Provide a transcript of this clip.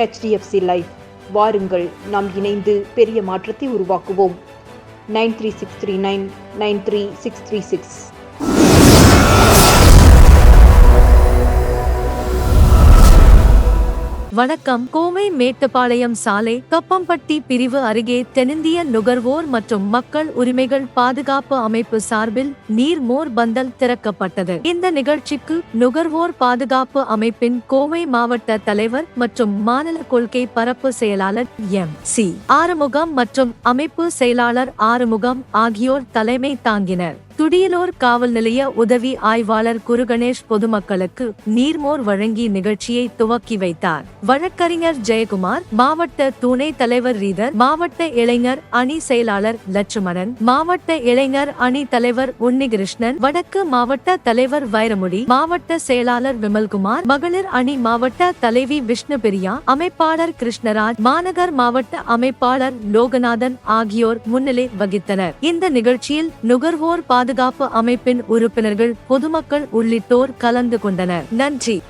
HDFC life வாருங்கள் நாம் இணைந்து பெரிய மாற்றத்தை உருவாக்குவோம். Nine three six three nine nine three six three six. வணக்கம். கோவை மேட்டுப்பாளையம் சாலை தொப்பம்பட்டி பிரிவு அருகே தென்னிந்திய நுகர்வோர் மற்றும் மக்கள் உரிமைகள் பாதுகாப்பு அமைப்பு சார்பில் நீர்மோர் பந்தல் திறக்கப்பட்டது. இந்த நிகழ்ச்சிக்கு நுகர்வோர் பாதுகாப்பு அமைப்பின் கோவை மாவட்ட தலைவர் மற்றும் மாநில கொள்கை பரப்பு செயலாளர் எம். சி. ஆறுமுகம் மற்றும் அமைப்பு செயலாளர் ஆறுமுகம் ஆகியோர் தலைமை தாங்கினர். துடியலூர் காவல் நிலைய உதவி ஆய்வாளர் குருகணேஷ் பொதுமக்களுக்கு நீர்மோர் வழங்கி நிகழ்ச்சியை துவக்கி வைத்தார். வழக்கறிஞர் ஜெயக்குமார் மாவட்ட துணை தலைவர் ரீதர் மாவட்ட இளைஞர் அணி செயலாளர் லட்சுமணன் மாவட்ட இளைஞர் அணி தலைவர் உன்னிகிருஷ்ணன் வடக்கு மாவட்ட தலைவர் வைரமுடி மாவட்ட செயலாளர் விமல்குமார் மகளிர் அணி மாவட்ட தலைவி விஷ்ணுபிரியா அமைப்பாளர் கிருஷ்ணராஜ் மாநகர் மாவட்ட அமைப்பாளர் லோகநாதன் ஆகியோர் முன்னிலை வகித்தனர். இந்த நிகழ்ச்சியில் நுகர்வோர் பாதுகாப்பு அமைப்பின் உறுப்பினர்கள் பொதுமக்கள் உள்ளிட்டோர் கலந்து கொண்டனர். நன்றி.